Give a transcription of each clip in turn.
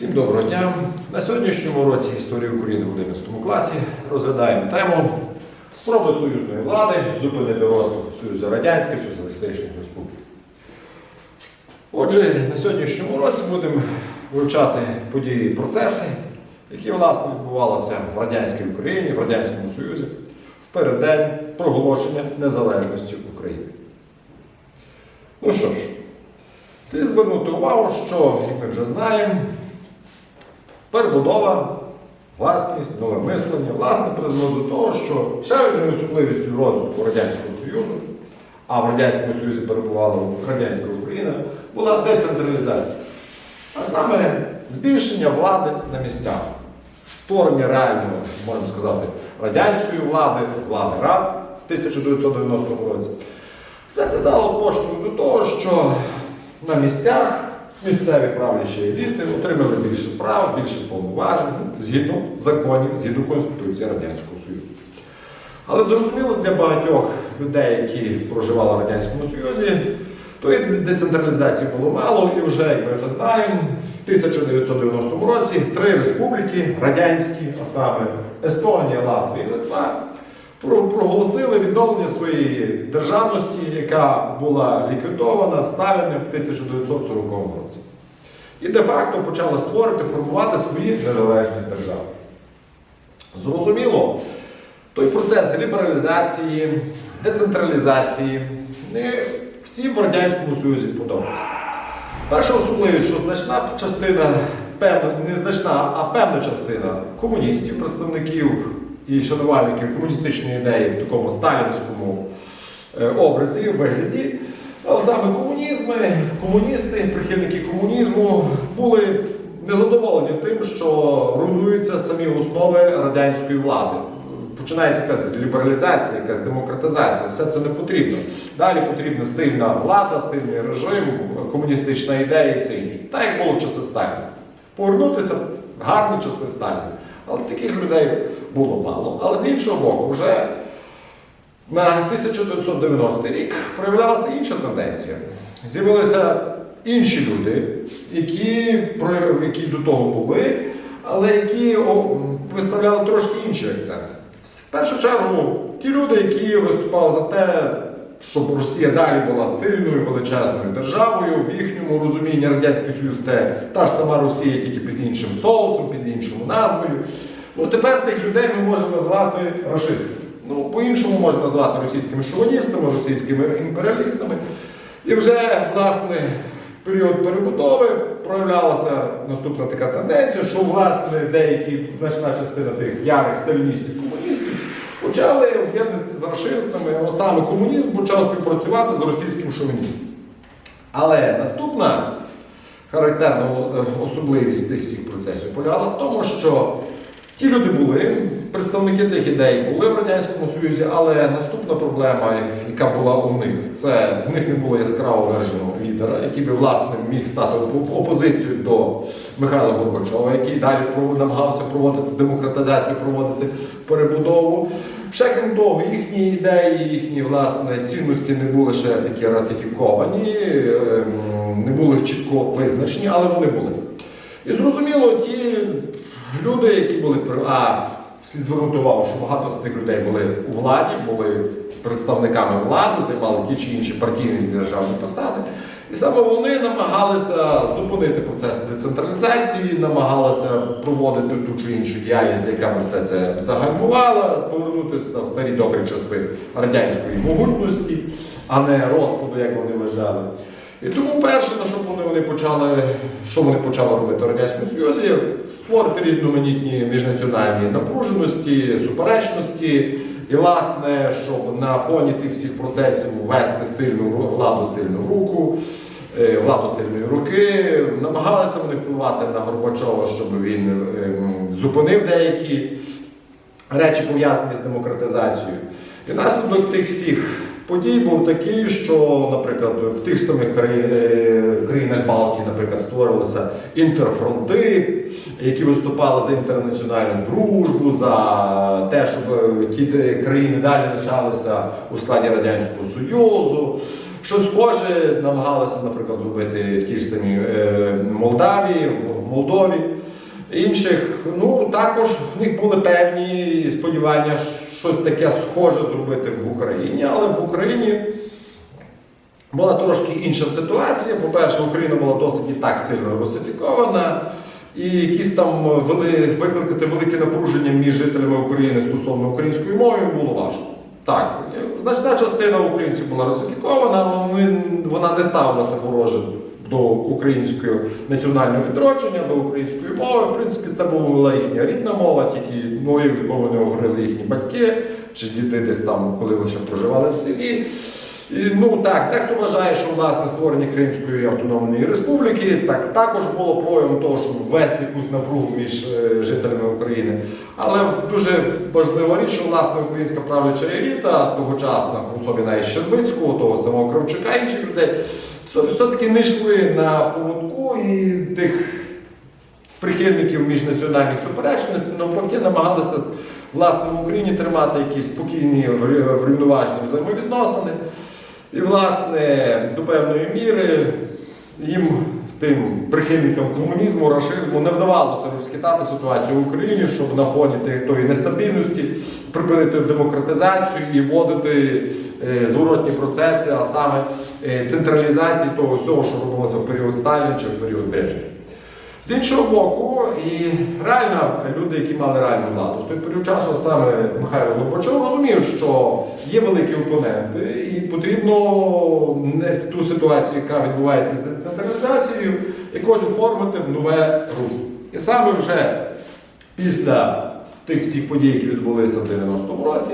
Всім доброго дня! На сьогоднішньому році історії України в 11 класі розглядаємо тему спроби союзної влади зупинити розвиток Союзу Радянських Соціалістичних Республік. Отже, на сьогоднішньому році будемо вивчати події і процеси, які власне відбувалися в радянській Україні, в Радянському Союзі в переддень проголошення незалежності України. Ну що ж, слід звернути увагу, що, як ми вже знаємо, Перебудова, власність, нове мислення, власне, призвело до того, що ще одною особливістю розвитку Радянського Союзу, а в Радянському Союзі перебувала Радянська Україна, була децентралізація. А саме збільшення влади на місцях, створення реальної, можна сказати, радянської влади, влади рад в 1990 році. Все це дало поштовх до того, що на місцях місцеві правлячі еліти отримали більше прав, більше повноважень ну, згідно законів, згідно Конституції Радянського Союзу. Але зрозуміло для багатьох людей, які проживали в Радянському Союзі, тої децентралізації було мало, і вже, як ми вже знаємо, в 1990 році три республіки радянські, а саме Естонія, Латвія і Литва, проголосили відновлення своєї державності, яка була ліквідована Сталіним в 1940 році. І де-факто почали створити, формувати свої незалежні держави. Зрозуміло, той процес лібералізації, децентралізації не всім в Радянському Союзі подобався. Перша особливість, що значна частина, певна, не значна, а певна частина комуністів, представників і шанувальників комуністичної ідеї в такому сталінському е, образі, вигляді, але саме комунізми, комуністи, прихильники комунізму були незадоволені тим, що руйнуються самі основи радянської влади. Починається якась лібералізація, якась демократизація. Все це не потрібно. Далі потрібна сильна влада, сильний режим, комуністична ідея і все інше. Так як було в часи Сталіна. Повернутися в гарні часи Сталіна. Але таких людей було мало. Але з іншого боку, вже на 1990 рік проявлялася інша тенденція. З'явилися інші люди, які, які до того були, але які виставляли трошки інші акценти. В першу чергу, ті люди, які виступали за те, щоб Росія далі була сильною величезною державою, в їхньому розумінні Радянський Союз це та ж сама Росія, тільки під іншим соусом, під іншою назвою. Ну тепер тих людей ми можемо назвати рашистами. Ну, по-іншому можна назвати російськими шовіністами, російськими імперіалістами. І вже, власне, в період перебудови проявлялася наступна така тенденція, що власне деякі значна частина тих ярих сталіністів комуністів почали об'єднатися з расистами, а саме комунізм почав співпрацювати з російським шовінізмом. Але наступна характерна е, особливість тих всіх процесів полягала в тому, що ті люди були, представники тих ідей були в Радянському Союзі, але наступна проблема, яка була у них, це в них не було яскраво вираженого лідера, який би власне міг стати опозицією до Михайла Горбачова, який далі намагався проводити демократизацію, проводити перебудову. Ще крім того, їхні ідеї, їхні власне цінності не були ще такі ратифіковані, ем, не були чітко визначені, але вони були. І зрозуміло, ті люди, які були а слід звернути увагу, що багато з тих людей були у владі, були представниками влади, займали ті чи інші партійні державні посади. І саме вони намагалися зупинити процес децентралізації, намагалися проводити ту чи іншу діяльність, яка би все це загальмувала, повернутися в старі добрі часи радянської могутності, а не розпаду, як вони вважали. І тому перше, на що вони почали, що вони почали робити в Радянському Союзі, створити різноманітні міжнаціональні напруженості, суперечності. І, власне, щоб на фоні тих всіх процесів ввести сильну владу, сильну руку, е, владу сильної руки, намагалися вони впливати на Горбачова, щоб він ем, зупинив деякі речі пов'язані з демократизацією. І наслідок тих всіх подій був такий, що, наприклад, в тих самих е, країнах Балтії, наприклад, створилися інтерфронти, які виступали за інтернаціональну дружбу, за те, щоб ті країни далі лишалися у складі Радянського Союзу. Щось схоже намагалися, наприклад, зробити в тій ж самій е, Молдавії, в Молдові. Інших, ну також в них були певні сподівання щось таке схоже зробити в Україні, але в Україні була трошки інша ситуація. По-перше, Україна була досить і так сильно русифікована, і якісь там вели, викликати велике напруження між жителями України стосовно української мови було важко. Так, значна частина українців була русифікована, але ми, вона не ставилася вороже до українського національного відродження, до української мови. В принципі, це була їхня рідна мова, тільки мовою, якою вони говорили їхні батьки, чи діти десь там, коли вони ще проживали в селі. Ну так, дехто вважає, що власне створення Кримської автономної республіки так також було проявом того, щоб ввести якусь напругу між е, жителями України. Але дуже важлива річ, що власне українська правляча еліта тогочасна, в особі навіть Щербицького, того самого Кравчука, інших людей, все- все-таки не йшли на поводку і тих прихильників міжнаціональних суперечностей, навпаки, намагалися власне в Україні тримати якісь спокійні врі- врівноважені взаємовідносини. І, власне, до певної міри їм, тим прихильникам комунізму, рашизму, не вдавалося розхитати ситуацію в Україні, щоб на фоні тої нестабільності припинити демократизацію і вводити е, зворотні процеси, а саме е, централізації того всього, що робилося в період Сталіна чи в період Брежнєва. З іншого боку, і реально люди, які мали реальну владу, в той період часу саме Михайло Горбачов розумів, що є великі опоненти, і потрібно не ту ситуацію, яка відбувається з децентралізацією, якось оформити в нове русло. І саме вже після тих всіх подій, які відбулися в 90-му році,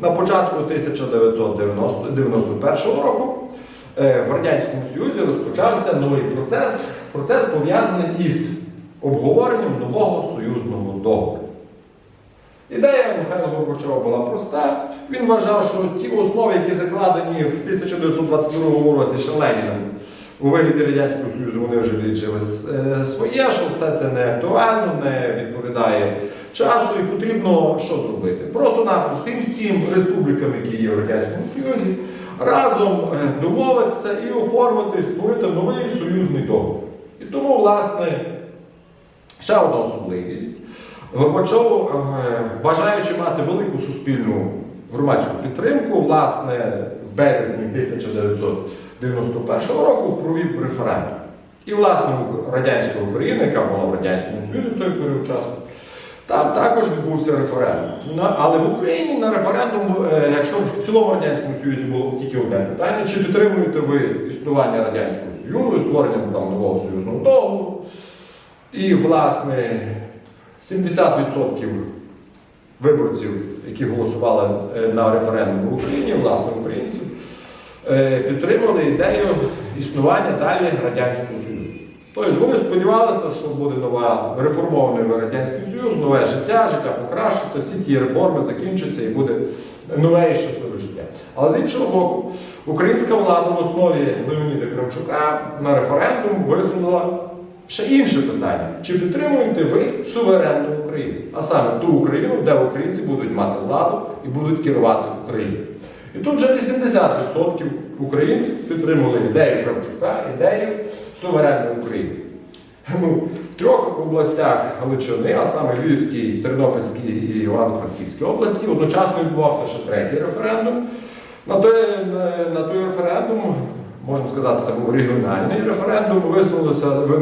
на початку 1991 року е, в Радянському Союзі розпочався новий процес, процес пов'язаний із обговоренням нового союзного договору. Ідея Михайла Горбачова була проста. Він вважав, що ті основи, які закладені в 1922 році ще у вигляді Радянського Союзу, вони вже віджили е, своє, що все це не актуально, не відповідає часу і потрібно що зробити? Просто-напросто тим всім республікам, які є в Радянському Союзі, разом е, домовитися і оформити, створити новий союзний договір. І тому, власне, ще одна особливість. Горбачов, е, бажаючи мати велику суспільну громадську підтримку, власне, в березні 1991 року провів референдум. І, власне, радянська Україна, яка була в Радянському Союзі в той період часу, там також відбувся референдум. Але в Україні на референдум, е, якщо в цілому Радянському Союзі було тільки одне питання, чи підтримуєте ви існування Радянського Союзу, і створення там, нового союзного договору, і, власне, 70% виборців, які голосували е, на референдум в Україні, власне, українців, е, підтримали ідею існування далі Радянського Союзу. Тобто вони сподівалися, що буде нова реформований Радянський Союз, нове життя, життя покращиться, всі ті реформи закінчаться і буде нове і щасливе життя. Але з іншого боку, українська влада в основі Леоніда Кравчука на референдум висунула ще інше питання: чи підтримуєте ви суверенну Україну? А саме ту Україну, де українці будуть мати владу і будуть керувати Україною. І тут вже 80% українців підтримали ідею Кравчука, ідею суверенної України. В трьох областях Галичини, а саме Львівській, Тернопільській і Івано-Франківській області, одночасно відбувався ще третій референдум. На той, на, той референдум, можна сказати, це був регіональний референдум,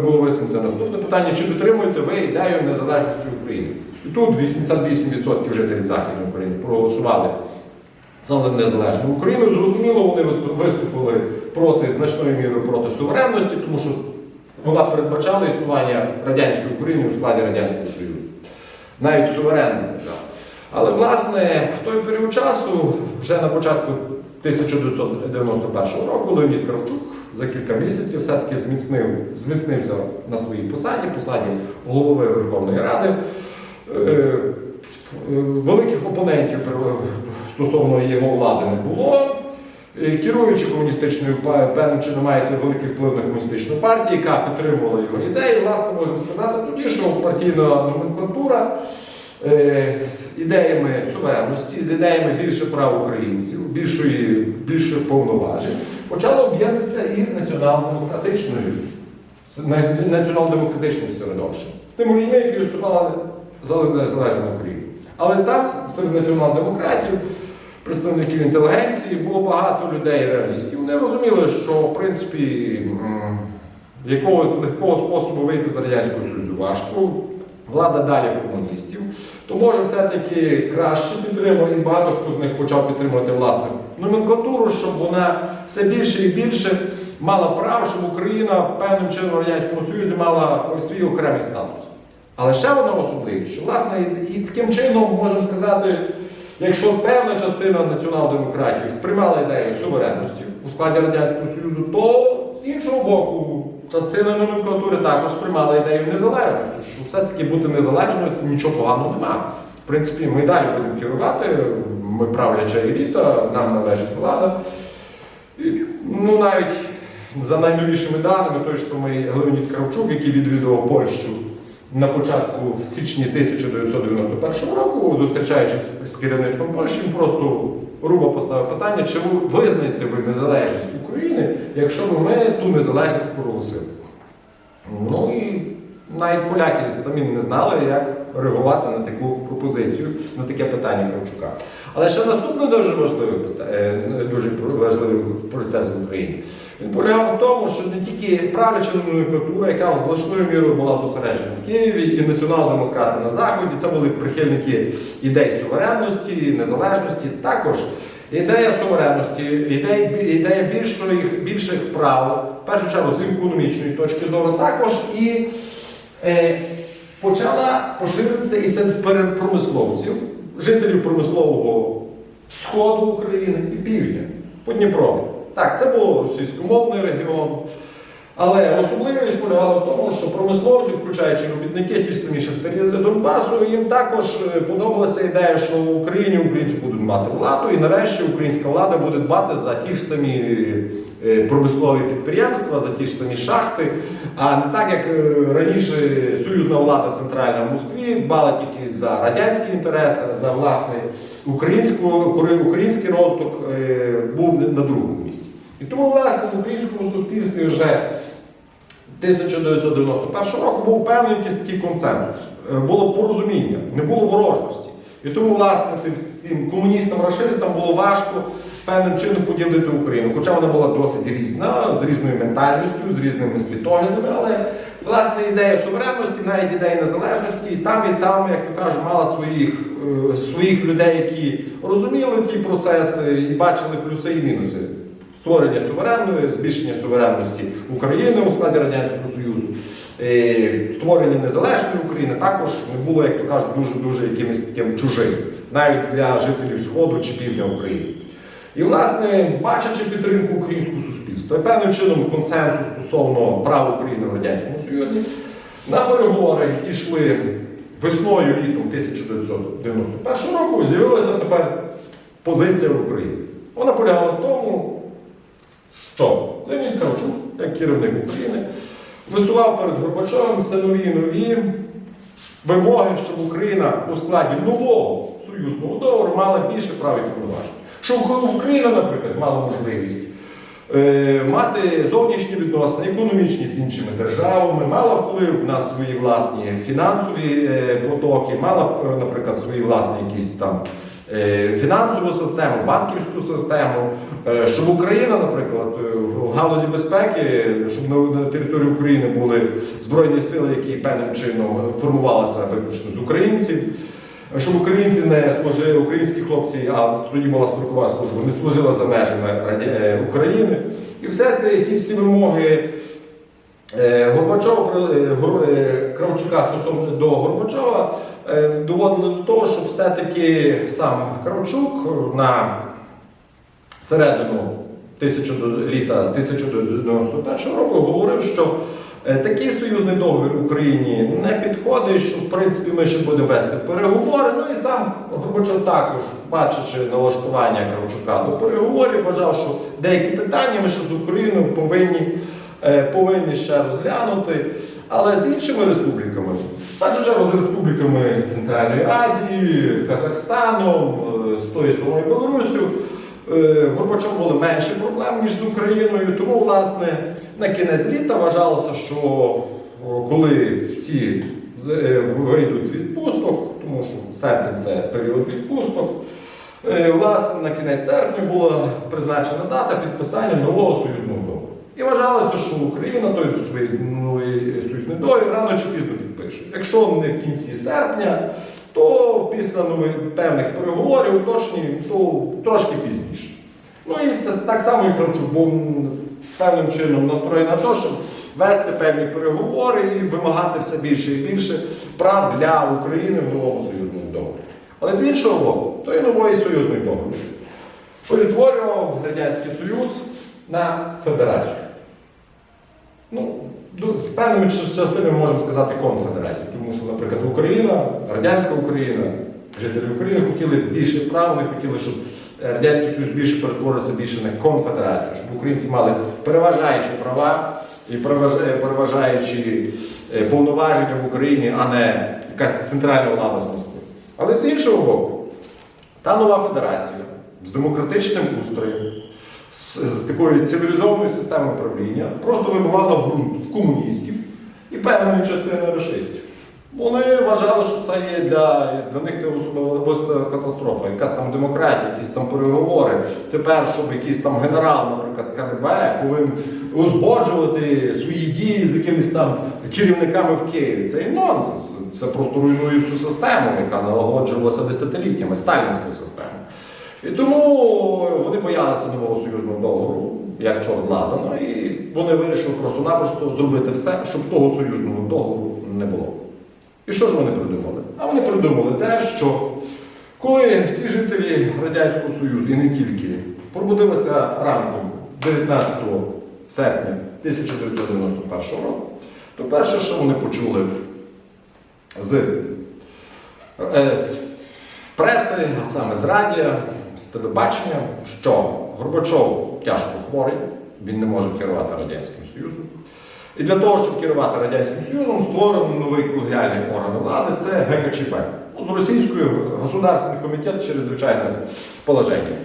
було висунуто наступне питання, чи підтримуєте ви ідею незалежності України? І тут 88% жителів Західної України проголосували за незалежну Україну. Зрозуміло, вони виступили проти значної міри проти суверенності, тому що вона передбачала існування радянської України у складі Радянського Союзу, навіть суверенна держава. Але власне в той період часу, вже на початку 1991 року, Леонід Кравчук за кілька місяців все-таки зміцнив, зміцнився на своїй посаді, посаді голови Верховної Ради. Е, е, Великих опонентів стосовно його влади не було. Е, Керуючи комуністичною певним чином маєте великий вплив на комуністичну партію, яка підтримувала його ідеї. Власне, можемо сказати тоді, що партійна номенклатура е, з ідеями суверенності, з ідеями більше прав українців, більшої, більше повноважень, почало об'єднатися із націонал-демократичною націонал-демократичним середовищем. З тими людьми, які виступали за незалежну Україну. Але там, серед націонал-демократів, представників інтелігенції, було багато людей реалістів. Вони розуміли, що в принципі якогось легкого способу вийти з Радянського Союзу важко. Влада далі комуністів, то може все-таки краще підтримує, і багато хто з них почав підтримувати власну номенклатуру, щоб вона все більше і більше мала право, щоб Україна певним чином в Радянському Союзі мала свій окремий статус. Але ще одна особливість, що власне і таким чином можна сказати, якщо певна частина націонал-демократії сприймала ідею суверенності у складі Радянського Союзу, то з іншого боку, частина номенклатури також сприймала ідею незалежності, що все-таки бути незалежною це нічого поганого немає. В принципі, ми далі будемо керувати, ми правляча еліта, нам належить влада. І, ну навіть за найновішими даними, той ж самий Леонід Кравчук, який відвідував Польщу на початку в січні 1991 року, зустрічаючись з керівництвом Польщі, він просто грубо поставив питання, чи ви визнаєте ви незалежність України, якщо ви ми ту незалежність проголосили. Ну і навіть поляки самі не знали, як реагувати на таку пропозицію, на таке питання Кравчука. Але ще наступний дуже важливий, е, дуже важливий процес в Україні. Він полягав в тому, що не тільки правляча номенклатура, яка значною мірою була зосереджена в Києві, і націонал-демократи на Заході, це були прихильники ідей суверенності, незалежності, також ідея суверенності, ідея, ідея більших, більших прав, в першу чергу з економічної точки зору, також і почала поширитися і серед промисловців, жителів промислового сходу України і півдня по Дніпрові. Так, це був російськомовний регіон. Але особливість полягала в тому, що промисловці, включаючи робітники, ті ж самі шахтарі Донбасу, їм також е, подобалася ідея, що в Україні українці будуть мати владу, і нарешті українська влада буде дбати за ті ж самі е, промислові підприємства, за ті ж самі шахти. А не так, як е, раніше союзна влада центральна в Москві дбала тільки за радянські інтереси, за власний український розвиток е, був на другому місці. І тому, власне, в українському суспільстві вже 1991 року був певний якийсь такий консенсус. Е, Було порозуміння, не було ворожості. І тому, власне, тим комуністам-рашистам було важко певним чином поділити Україну. Хоча вона була досить різна, з різною ментальністю, з різними світоглядами, але власне ідея суверенності, навіть ідея незалежності, і там і там, як то кажуть, мала своїх, е, своїх людей, які розуміли ті процеси і бачили плюси і мінуси створення суверенної, збільшення суверенності України у складі Радянського Союзу, е, створення незалежної України також не було, як то кажуть, дуже-дуже якимось таким чужим, навіть для жителів Сходу чи півдня України. І, власне, бачачи підтримку українського суспільства, і певним чином консенсус стосовно прав України в Радянському Союзі, на переговори, йшли весною літом 1991 року, з'явилася тепер позиція в Україні. Вона полягала в тому, що Леонід Кравчук, як керівник України, висував перед Горбачовим все нові нові вимоги, щоб Україна у складі нового союзного договору мала більше прав і повноважень. Щоб Україна, наприклад, мала можливість е, мати зовнішні відносини, економічні з іншими державами, мала вплив на свої власні фінансові е, потоки, мала, е, наприклад, свої власні якісь там фінансову систему, банківську систему, щоб Україна, наприклад, в галузі безпеки, щоб на території України були збройні сили, які певним чином формувалися виключно з українців. Щоб українці не служили, українські хлопці, а тоді була строкова служба, не служили за межами е, України. І все це, які всі вимоги е, Горбачова, е, Кравчука стосовно до Горбачова доводили до того, щоб все-таки сам Кравчук на середину 1000 літа 1991 року говорив, що такий союзний договір Україні не підходить, що в принципі ми ще будемо вести переговори. Ну і сам Горбачов також, бачачи налаштування Кравчука до переговорів, вважав, що деякі питання ми ще з Україною повинні, е, повинні ще розглянути. Але з іншими республіками, першу чергу з республіками Центральної Азії, Казахстаном, е, з тою самою Білоруссю, е, Горбачов були менше проблем, ніж з Україною. Тому, власне, на кінець літа вважалося, що коли всі е, вийдуть з відпусток, тому що серпень це період відпусток. Е, Власне, на кінець серпня була призначена дата підписання нового союзного договору. І вважалося, що Україна той свій союзний договір рано чи пізно підпише. Якщо не в кінці серпня, то після нових певних переговорів точні, то трошки пізніше. Ну і та- так само і Кравчук був певним чином настроєний на те, щоб вести певні переговори і вимагати все більше і більше прав для України в новому союзному договорі. Але з іншого боку, той новий союзний договір перетворював Радянський Союз на федерацію. Ну, з певними частинами можемо сказати конфедерацію, наприклад, Україна, радянська Україна, жителі України хотіли більше прав, вони хотіли, щоб е, Радянський Союз більше перетворився більше на конфедерацію, щоб українці мали переважаючі права і переважаючі е, повноваження в Україні, а не якась центральна влада з Москви. Але з іншого боку, та нова федерація з демократичним устроєм, з, з такою цивілізованою системою правління просто вибивала ґрунт комуністів і певної частини расистів. Вони вважали, що це є для, для них це особиста катастрофа, якась там демократія, якісь там переговори. Тепер, щоб якийсь там генерал, наприклад, КДБ, повинен узгоджувати свої дії з якимись там керівниками в Києві. Це і нонсенс. Це просто руйнує всю систему, яка налагоджувалася десятиліттями, сталінську систему. І тому вони боялися нового союзного договору, як чорт ладано, і вони вирішили просто-напросто зробити все, щоб того союзного договору не було. І що ж вони придумали? А вони придумали те, що коли всі жителі Радянського Союзу, і не тільки, пробудилися ранком 19 серпня 1991 року, то перше, що вони почули з, е, з преси, а саме з радіо, з телебачення, що Горбачов тяжко хворий, він не може керувати Радянським Союзом. І для того, щоб керувати Радянським Союзом, створено новий колегіальний орган влади це ГКЧП. Ну, з російською Государственний комітет чрезвичайне положення.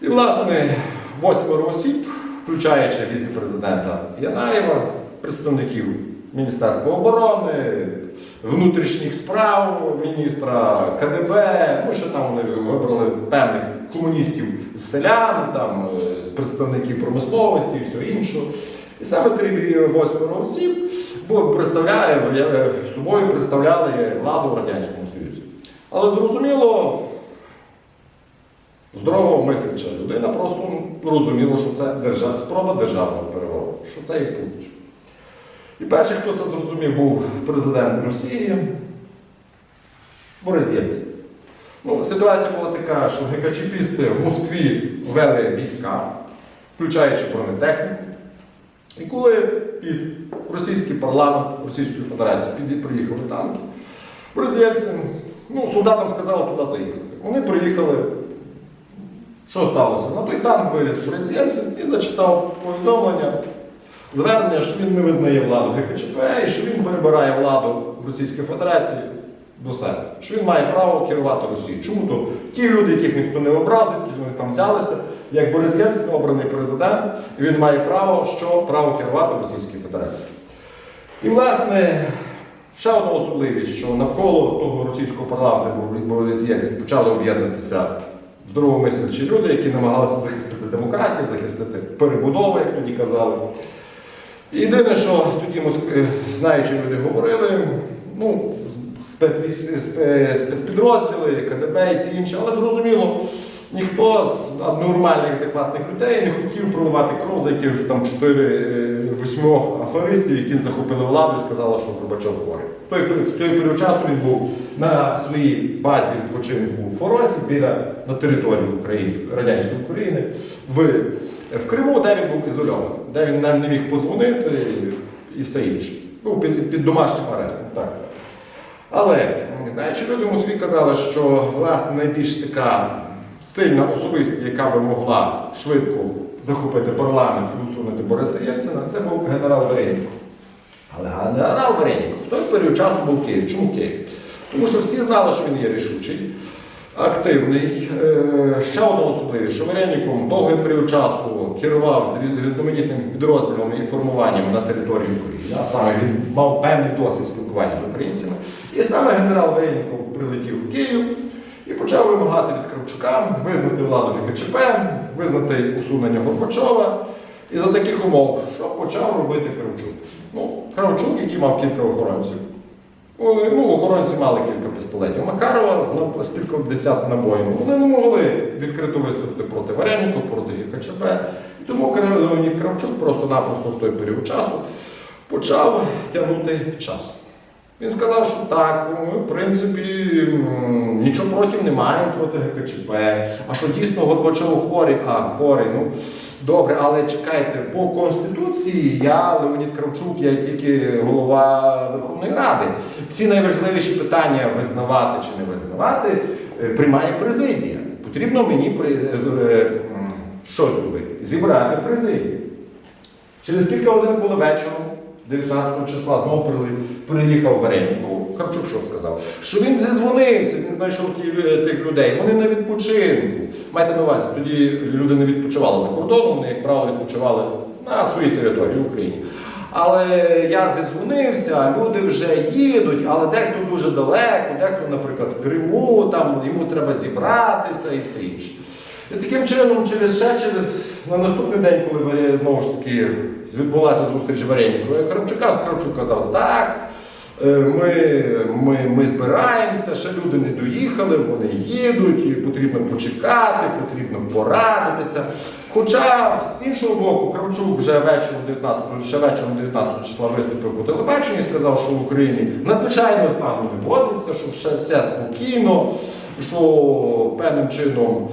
І, власне, восьмеро осіб, включаючи віце-президента Янаєва, представників Міністерства оборони, внутрішніх справ, міністра КДБ, ну ще там вони вибрали певних комуністів з селян, там, е, представників промисловості і все інше. І саме три восьмеро осіб бо представляє, е, собою представляли владу в Радянському Союзі. Але зрозуміло, здорово мисляча людина просто розуміла, що це держав, спроба державного перевороту, що це і путч. І перший, хто це зрозумів, був президент Росії Борис. Ну, ситуація була така, що ГКЧПісти в Москві ввели війська, включаючи бронетехніку. І коли під російський парламент Російської Федерації приїхали танки, Борис ну, солдатам сказали туди заїхати. Вони приїхали. Що сталося? На той танк виліз Борис і зачитав повідомлення, звернення, що він не визнає владу ГКЧП і що він перебирає владу в Російській Федерації до себе. Що він має право керувати Росією. Чому то ті люди, яких ніхто не образив, які вони там взялися, як Борис Єльцин, обраний президент, і він має право, що право керувати в Російській Федерації. І, власне, ще одна особливість, що навколо того російського парламенту, Борис Єльцин, почали об'єднатися здоровомислячі люди, які намагалися захистити демократію, захистити перебудову, як тоді казали. Єдине, що тоді Моск- знаючі люди говорили, ну, спецпідрозділи, КДБ і всі інші, але зрозуміло, ніхто з нормальних адекватних людей не хотів проливати кров за якихось там 4-8 аферистів, які захопили владу і сказали, що Горбачов хворий. Той, той період часу він був на своїй базі відпочинку у Форосі біля на території української радянської України в, в Криму, де він був ізольований, де він не міг позвонити і все інше. Був під, під домашнім арештом, так сказати. Але знаючи люди в Москві казали, що власне найбільш така сильна особистість, яка би могла швидко захопити парламент і усунути Бориса Єльцина, це був генерал Вареніков. Але генерал Вареніков в той період часу був Київ. Чому Київ? Тому що всі знали, що він є рішучий. активний. Е, Ще одна особливість, що Вареніком довгий період часу керував з різ- різноманітними підрозділами і формуваннями на території України, а саме він мав певний досвід спілкування з українцями. І саме генерал Вареніков прилетів в Київ і почав вимагати від Кравчука визнати владу ГКЧП, визнати усунення Горбачова. І за таких умов, що почав робити Кравчук? Ну, Кравчук, який мав кілька охоронців. Вони, ну, охоронці мали кілька пістолетів. Макарова з, кілька десят набоїв. Вони не могли відкрито виступити проти Вареника, проти ГКЧП. Тому Кравчук просто-напросто в той період часу почав тягнути час. Він сказав, що так, ми, в принципі, нічого проти не маємо проти ГКЧП. А що дійсно Горбачов хворий, а хворий, ну добре, але чекайте, по Конституції я, Леонід Кравчук, я тільки голова Верховної Ради. Всі найважливіші питання визнавати чи не визнавати е, приймає президія. Потрібно мені при, е, що зробити? Зібрати президію. Через кілька годин було вечором, 19 числа, знову приїхав Варенік. Ну, Харчук що сказав? Що він зізвонився, він знайшов тих людей. Вони на відпочинку. Майте на увазі, тоді люди не відпочивали за кордоном, вони, як правило, відпочивали на своїй території в Україні. Але я зізвонився, люди вже їдуть, але дехто дуже далеко, дехто, наприклад, в Криму, там йому треба зібратися і все інше. І таким чином, через ще через на наступний день, коли знову ж таки відбулася зустріч Варенікова і Кравчука, Кравчук казав, так, е, ми, ми, ми збираємося, ще люди не доїхали, вони їдуть, і потрібно почекати, потрібно порадитися. Хоча, з іншого боку, Кравчук вже вечором 19, ще вечором 19 числа виступив по телебаченню і сказав, що в Україні надзвичайно стан не вводиться, що все спокійно, що певним чином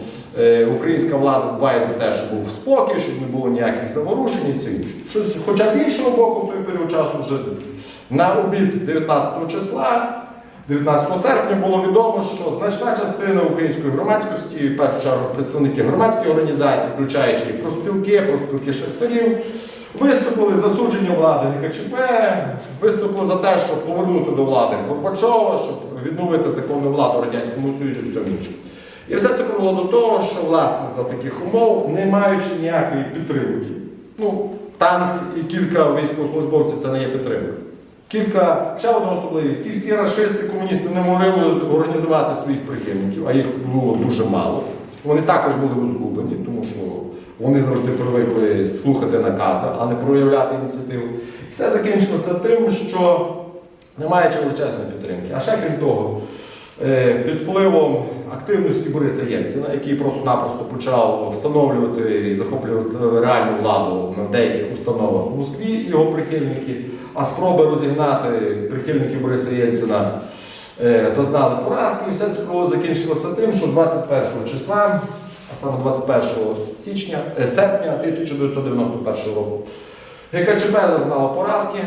українська влада дбає за те, щоб був спокій, щоб не було ніяких заворушень і все інше. Хоча з іншого боку, той період часу вже на обід 19 числа. 19 серпня було відомо, що значна частина української громадськості, в першу чергу представники громадських організацій, включаючи і профспілки, профспілки шахтарів, виступили за засудження влади ГКЧП, виступили за те, щоб повернути до влади Горбачова, щоб відновити законну владу Радянському Союзі і все інше. І все це привело до того, що власне за таких умов, не маючи ніякої підтримки, ну, танк і кілька військовослужбовців це не є підтримка. Кілька, ще одна особливість, ті всі расисти, комуністи не могли організувати своїх прихильників, а їх було дуже мало. Вони також були розгублені, тому що вони завжди привикли слухати накази, а не проявляти ініціативу. Все закінчилося тим, що немає величезної підтримки. А ще крім того, е, під впливом активності Бориса Єльцина, який просто-напросто почав встановлювати і захоплювати реальну владу на деяких установах у Москві, його прихильники, а спроби розігнати прихильників Бориса Єльцина е, зазнали поразки. І все це коло закінчилося тим, що 21 числа, а саме 21 січня, е, серпня 1991 року, ГКЧП зазнало поразки,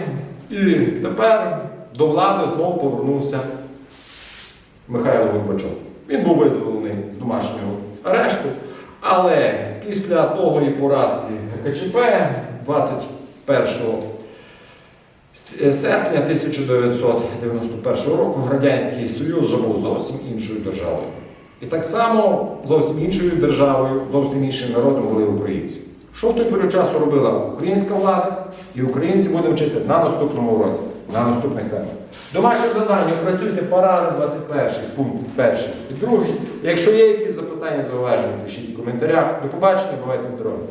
і тепер до влади знову повернувся Михайло Горбачов. Він був визволений з домашнього арешту, але після того і поразки ГКЧП 21 серпня 1991 року Радянський Союз вже був зовсім іншою державою. І так само зовсім іншою державою, зовсім іншим народом були українці. Що в той період часу робила українська влада, і українці будемо вчити на наступному році, на наступних темах. Домашнє завдання працюйте параграф 21, пункт 1 і 2. Якщо є якісь запитання, зауваження, пишіть в коментарях. До побачення, бувайте здорові!